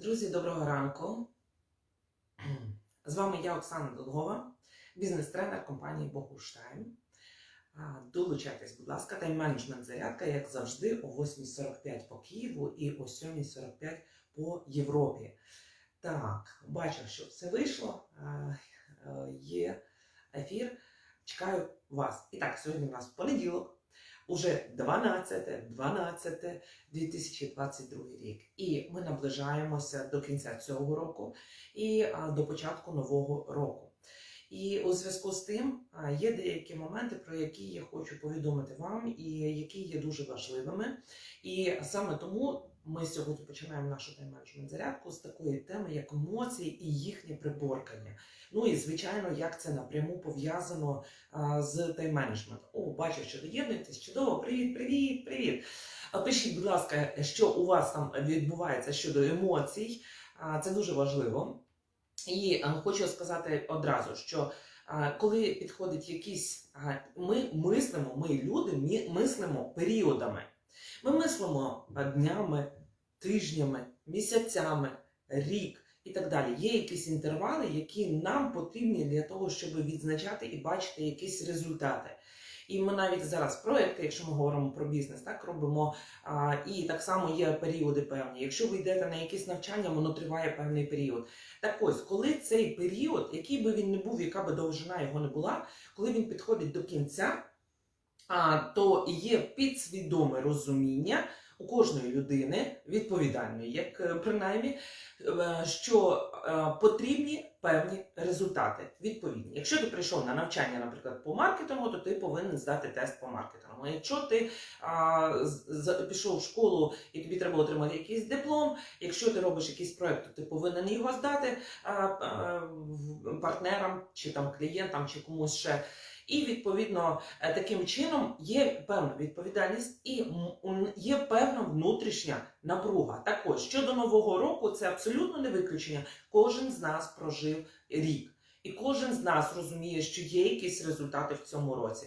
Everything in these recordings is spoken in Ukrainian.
Друзі, доброго ранку. З вами я, Оксана Долгова, бізнес-тренер компанії Богуштайм. Долучайтесь, будь ласка, тайм-менеджмент зарядка, як завжди, о 8.45 по Києву і о 7.45 по Європі. Так, бачу, що все вийшло. Е, Є ефір. Чекаю вас. І так, сьогодні у нас понеділок. Уже 12, 12 2022 рік. І ми наближаємося до кінця цього року і до початку нового року. І у зв'язку з тим є деякі моменти, про які я хочу повідомити вам, і які є дуже важливими. І саме тому ми сьогодні починаємо нашу тайм-менеджмент зарядку з такої теми, як емоції і їхнє приборкання. Ну і звичайно, як це напряму пов'язано з тайм-менеджмент. О, бачу, що доєднуєтесь. Чудово, привіт, привіт, привіт. Пишіть, будь ласка, що у вас там відбувається щодо емоцій. Це дуже важливо. І хочу сказати одразу, що коли підходить якісь, ми мислимо, ми люди мислимо періодами. Ми мислимо днями, тижнями, місяцями, рік і так далі. Є якісь інтервали, які нам потрібні для того, щоб відзначати і бачити якісь результати. І ми навіть зараз проекти, якщо ми говоримо про бізнес, так робимо. А, і так само є періоди певні. Якщо ви йдете на якесь навчання, воно триває певний період. Так ось, коли цей період, який би він не був, яка би довжина його не була, коли він підходить до кінця, а, то є підсвідоме розуміння у кожної людини, відповідальної, як е, принаймні, е, що е, потрібні певні результати відповідні. Якщо ти прийшов на навчання, наприклад, по маркетингу, то ти повинен здати тест по маркетингу. Якщо ти а, з- пішов в школу і тобі треба отримати якийсь диплом, якщо ти робиш якийсь проект, то ти повинен його здати а, а, партнерам чи там клієнтам чи комусь ще. І відповідно е, таким чином є певна відповідальність і є певна внутрішня напруга. Так ось щодо нового року, це абсолютно не виключення. Кожен з нас прожив рік, і кожен з нас розуміє, що є якісь результати в цьому році.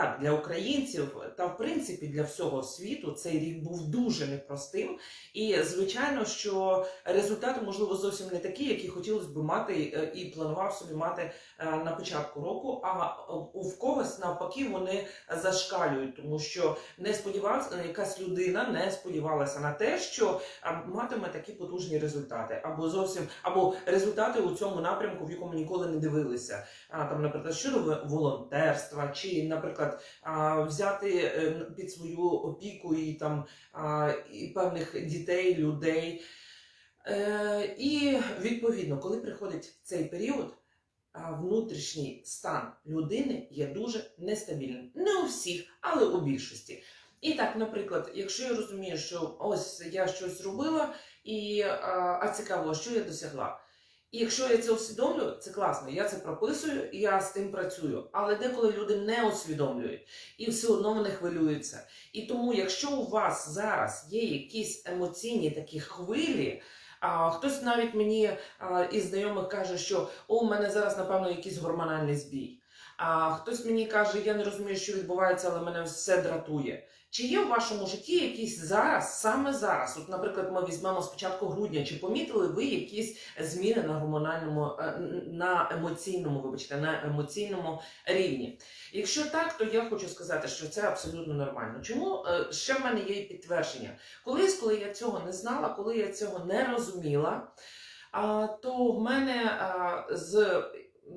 Так, для українців та в принципі для всього світу цей рік був дуже непростим. І звичайно, що результати можливо зовсім не такі, які хотілося б мати е, і планував собі мати е, на початку року. А е, у в когось навпаки вони зашкалюють, тому що не сподівався, якась людина не сподівалася на те, що матиме такі потужні результати, або зовсім або результати у цьому напрямку, в якому ніколи не дивилися. А там, наприклад, щодо волонтерства, чи, наприклад, а, взяти е, під свою опіку і там і певних дітей, людей. Е, і відповідно, коли приходить цей період, внутрішній стан людини є дуже нестабільним. Не у всіх, але у більшості. І так, наприклад, якщо я розумію, що ось я щось робила, і а цікаво, що я досягла. І якщо я це усвідомлюю, це класно, я це прописую, я з тим працюю. Але деколи люди не усвідомлюють і все одно вони хвилюються. І тому, якщо у вас зараз є якісь емоційні такі хвилі, а хтось навіть мені а, із знайомих каже, що о, у мене зараз, напевно, якийсь гормональний збій. А хтось мені каже, я не розумію, що відбувається, але мене все дратує. Чи є в вашому житті якісь зараз, саме зараз? От, наприклад, ми візьмемо з початку грудня, чи помітили ви якісь зміни на гормональному, е, на емоційному, вибачте, на емоційному рівні? Якщо так, то я хочу сказати, що це абсолютно нормально. Чому Е, ще в мене є підтвердження? Колись, коли я цього не знала, коли я цього не розуміла, то в мене з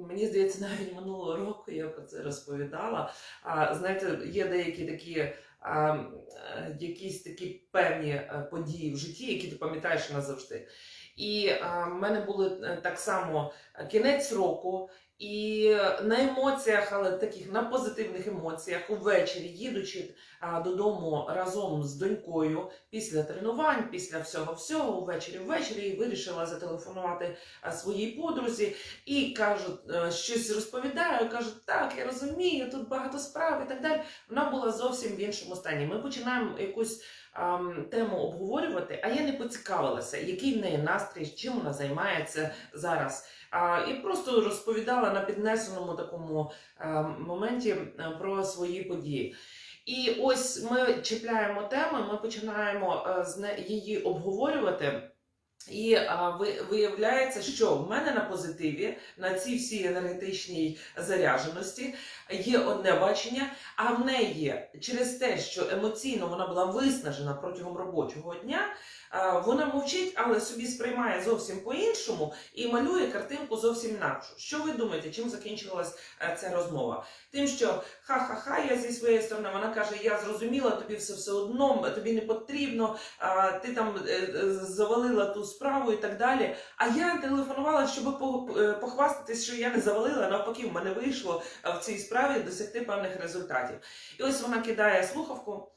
мені здається, навіть минулого року я про це розповідала. А, знаєте, є деякі такі. Е, Якісь такі певні е, події в житті, які ти пам'ятаєш назавжди. І в мене були е, так само кінець року, і на емоціях, але таких на позитивних емоціях, увечері, їдучи а, додому разом з донькою після тренувань, після всього всього, увечері ввечері вирішила зателефонувати а, своїй подрузі і кажуть, е, щось розповідаю, кажуть, так, я розумію, тут багато справ і так далі. Вона була зовсім в іншому стані. Ми починаємо якусь тему обговорювати, а я не поцікавилася, який в неї настрій, чим вона займається зараз. І просто розповідала на піднесеному такому е, моменті е, про свої події. І ось ми чіпляємо теми, ми починаємо е, з її обговорювати. І а, ви, виявляється, що в мене на позитиві, на цій всій енергетичній зарядженості є одне бачення, а в неї через те, що емоційно вона була виснажена протягом робочого дня, вона мовчить, але собі сприймає зовсім по-іншому і малює картинку зовсім інакшу. Що ви думаєте, чим закінчилась е, ця розмова? Тим, що ха-ха-ха, я зі своєї сторони, вона каже: Я зрозуміла, тобі все все одно, тобі не потрібно, ти там е, е, завалила ту справу і так далі. А я телефонувала, щоб по- похвастатись, що я не завалила, навпаки, в мене вийшло в цій справі досягти певних результатів. І ось вона кидає слухавку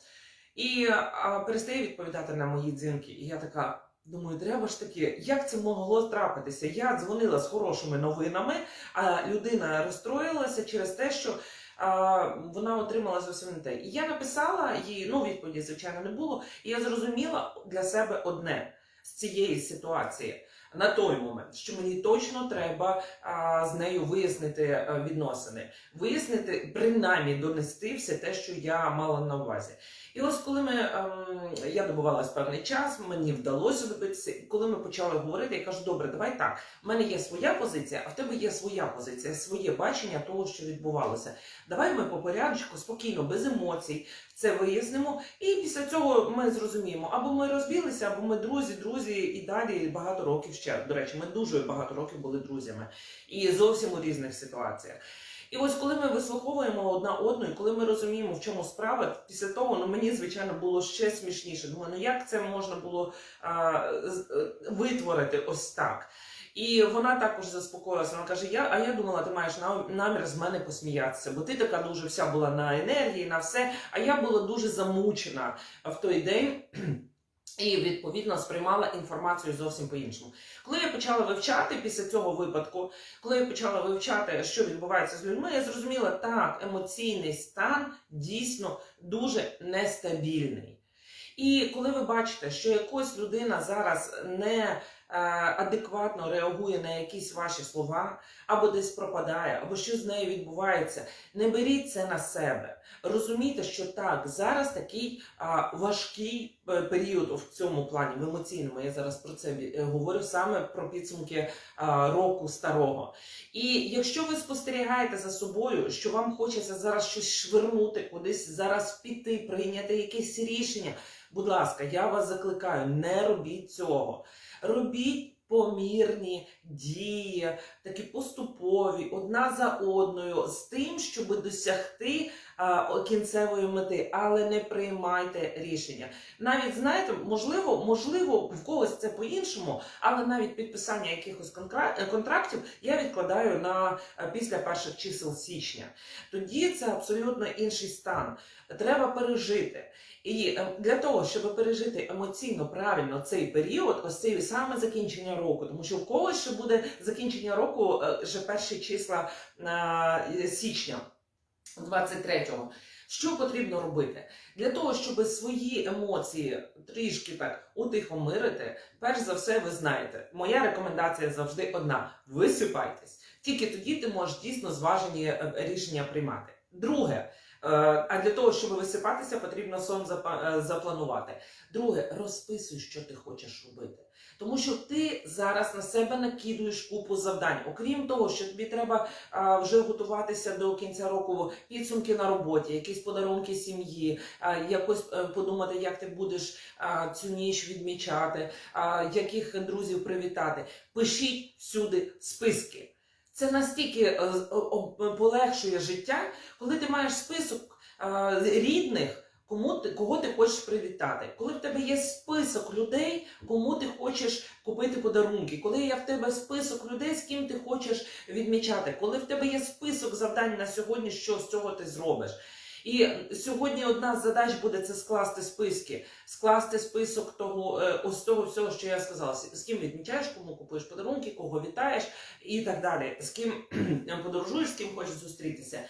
і а, перестає відповідати на мої дзвінки. І я така. Думаю, треба ж таки, як це могло трапитися? Я дзвонила з хорошими новинами, а людина розстроїлася через те, що а, вона отримала зовсім не те. І я написала їй, ну відповіді, звичайно, не було. І я зрозуміла для себе одне з цієї ситуації на той момент, що мені точно треба а, з нею вияснити е, відносини, вияснити, принаймні донести все те, що я мала на увазі. І ось коли ми ем, я добувалась певний час, мені вдалося добитися. І коли ми почали говорити, я кажу: добре, давай так. В мене є своя позиція, а в тебе є своя позиція, своє бачення того, що відбувалося. Давай ми по порядку, спокійно, без емоцій, це вияснимо, і після цього ми зрозуміємо, або ми розбілися, або ми друзі, друзі, і далі багато років. До речі, ми дуже багато років були друзями і зовсім у різних ситуаціях. І ось коли ми вислуховуємо одна одну, і коли ми розуміємо, в чому справа, після того ну мені звичайно було ще смішніше. Думаю, ну як це можна було а, е, витворити ось так? І вона також заспокоїлася. Вона каже: Я, а я думала, ти маєш намір з мене посміятися, бо ти така дуже вся була на енергії, на все. А я була дуже замучена в той день. І відповідно сприймала інформацію зовсім по-іншому. Коли я почала вивчати після цього випадку, коли я почала вивчати, що відбувається з людьми, я зрозуміла, так, емоційний стан дійсно дуже нестабільний. І коли ви бачите, що якась людина зараз не адекватно реагує на якісь ваші слова, або десь пропадає, або що з нею відбувається, не беріть це на себе. Розумійте, що так, зараз такий важкий е, період в цьому плані, в емоційному. Я зараз про це е, говорю саме про підсумки року старого. І якщо ви спостерігаєте за собою, що вам хочеться зараз щось швирнути, кудись зараз піти, прийняти якесь рішення. Будь ласка, я вас закликаю, не робіть цього. Робіть помірні дії, такі поступові, одна за одною, з тим, щоб досягти кінцевої мети, але не приймайте рішення. Навіть знаєте, можливо, можливо, в когось це по-іншому, але навіть підписання якихось е, контрактів я відкладаю на е, після перших чисел січня. Тоді це абсолютно інший стан. Треба пережити. І е, для того, щоб пережити емоційно правильно цей період, ось цей саме закінчення року, тому що в когось ще буде закінчення року вже перші числа січня 23-го. Що потрібно робити? Для того, щоб свої емоції трішки так утихомирити, перш за все, ви знаєте, моя рекомендація завжди одна: висипайтесь. Тільки тоді ти можеш дійсно зважені е, рішення приймати. Друге, а для того, щоб висипатися, потрібно сон е, запланувати. Друге, розписуй, що ти хочеш робити. Тому що ти зараз на себе накидуєш купу завдань. Окрім того, що тобі треба вже готуватися до кінця року, підсумки на роботі, якісь подарунки сім'ї, якось е, подумати, як ти будеш цю ніч відмічати, яких друзів привітати. Пишіть всюди списки. Це настільки е, полегшує життя, коли ти маєш список е, рідних, кому ти кого ти хочеш привітати. Коли в тебе є список людей, кому ти хочеш купити подарунки, коли є в тебе список людей, з ким ти хочеш відмічати, коли в тебе є список завдань на сьогодні, що з цього ти зробиш. І сьогодні одна з задач буде це скласти списки, скласти список того, е, ось того всього, що я сказала. З ким відмічаєш, кому купуєш подарунки, кого вітаєш і так далі. З ким подорожуєш, з ким хочеш зустрітися.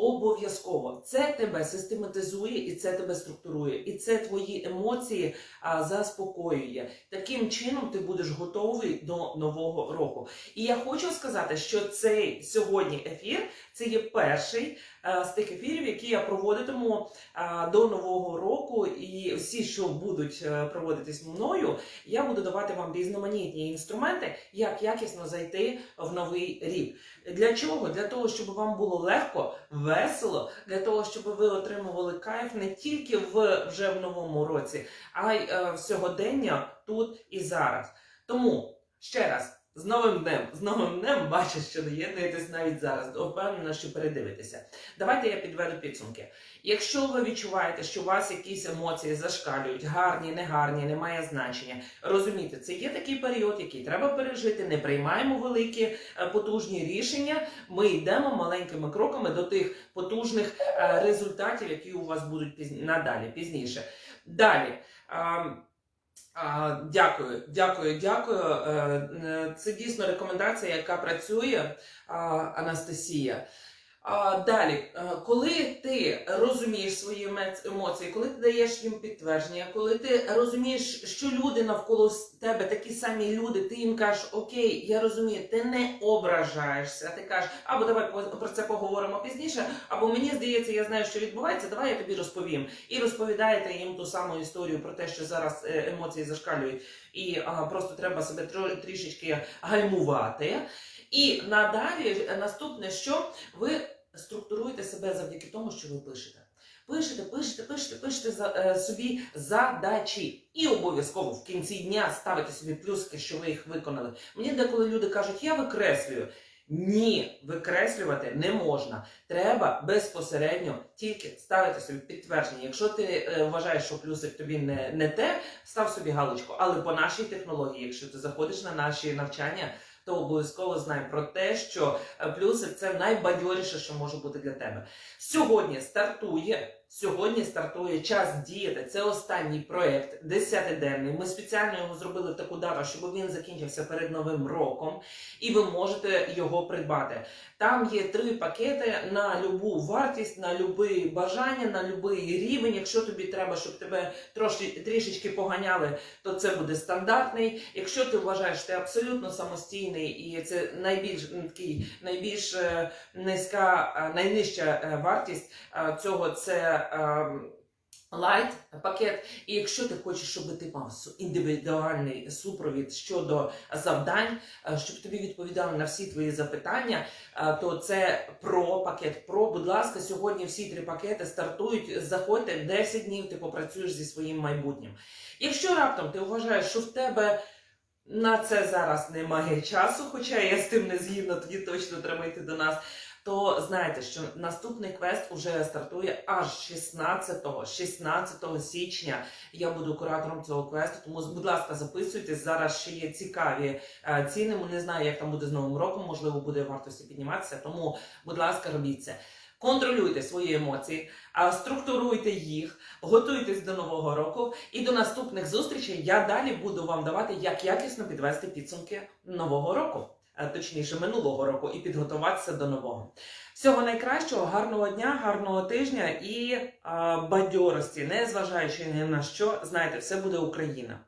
Обов'язково це тебе систематизує і це тебе структурує, і це твої емоції а, заспокоює. Таким чином ти будеш готовий до нового року. І я хочу сказати, що цей сьогодні ефір це є перший е, з тих ефірів, які я проводитиму е, до нового року. І всі, що будуть е, проводитись мною, я буду давати вам різноманітні інструменти, як якісно зайти в новий рік. Для чого? Для того, щоб вам було легко, весело, для того, щоб ви отримували кайф не тільки в вже в новому році, а й е, сьогодення тут і зараз. Тому ще раз. З новим днем, з новим днем бачу, що доєднуєтесь навіть зараз. Впевнена, що передивитеся. Давайте я підведу підсумки. Якщо ви відчуваєте, що у вас якісь емоції зашкалюють, гарні, негарні, немає значення. Розумійте, це є такий період, який треба пережити. Не приймаємо великі е, потужні рішення. Ми йдемо маленькими кроками до тих потужних е, результатів, які у вас будуть надалі пізніше. Далі. Дякую, дякую, дякую. Е, Це дійсно рекомендація, яка працює, Анастасія. Далі, е, коли ти розумієш свої емоції, коли ти даєш їм підтвердження, коли ти розумієш, що люди навколо тебе такі самі люди, ти їм кажеш, окей, я розумію, ти не ображаєшся, ти кажеш, або давай про це поговоримо пізніше, або мені здається, я знаю, що відбувається, давай я тобі розповім. І розповідаєте їм ту саму історію про те, що зараз е, емоції зашкалюють, і а, просто треба себе трішечки гальмувати. І надалі е, наступне, що ви структуруєте себе завдяки тому, що ви пишете. Пишете, пишете, пишете, пишете е, собі задачі. І обов'язково в кінці дня ставите собі плюски, що ви їх виконали. Мені деколи люди кажуть, я викреслюю. Ні, викреслювати не можна. Треба безпосередньо тільки ставити собі підтвердження. Якщо ти е, вважаєш, що плюсик тобі не, не те, став собі галочку. Але по нашій технології, якщо ти заходиш на наші навчання, то обов'язково знай про те, що плюси плюсик це найбадьоріше, що може бути для тебе. Сьогодні стартує. Сьогодні стартує час діяти. Це останній проект, 10-денний. Ми спеціально його зробили в таку дату, щоб він закінчився перед новим роком, і ви можете його придбати. Там є три пакети на любу вартість, на любе бажання, на будь-який рівень. Якщо тобі треба, щоб тебе трошки трішечки поганяли, то це буде стандартний. Якщо ти вважаєш, ти абсолютно самостійний, і це найбільш такий найбільш е, низька, е, найнижча е, вартість цього це. Ем, Лайт пакет, і якщо ти хочеш, щоб ти мав індивідуальний супровід щодо завдань, е, щоб тобі відповідали на всі твої запитання, е, то це про пакет Про. Будь ласка, сьогодні всі три пакети стартують. Заходьте 10 днів, ти попрацюєш зі своїм майбутнім. Якщо раптом ти вважаєш, що в тебе на це зараз немає часу, хоча я з тим не згідна, тоді точно треба до нас. То знаєте, що наступний квест уже стартує аж 16, 16 січня. Я буду куратором цього квесту. Тому, будь ласка, записуйтесь. Зараз ще є цікаві е, ціни. Не знаю, як там буде з новим роком. Можливо, буде вартості підніматися. Тому, будь ласка, робіть це. Контролюйте свої емоції, структуруйте їх, готуйтесь до нового року і до наступних зустрічей. Я далі буду вам давати, як якісно підвести підсумки нового року, точніше минулого року, і підготуватися до нового. Всього найкращого, гарного дня, гарного тижня і а, бадьорості, не зважаючи ні на що, знаєте, все буде Україна.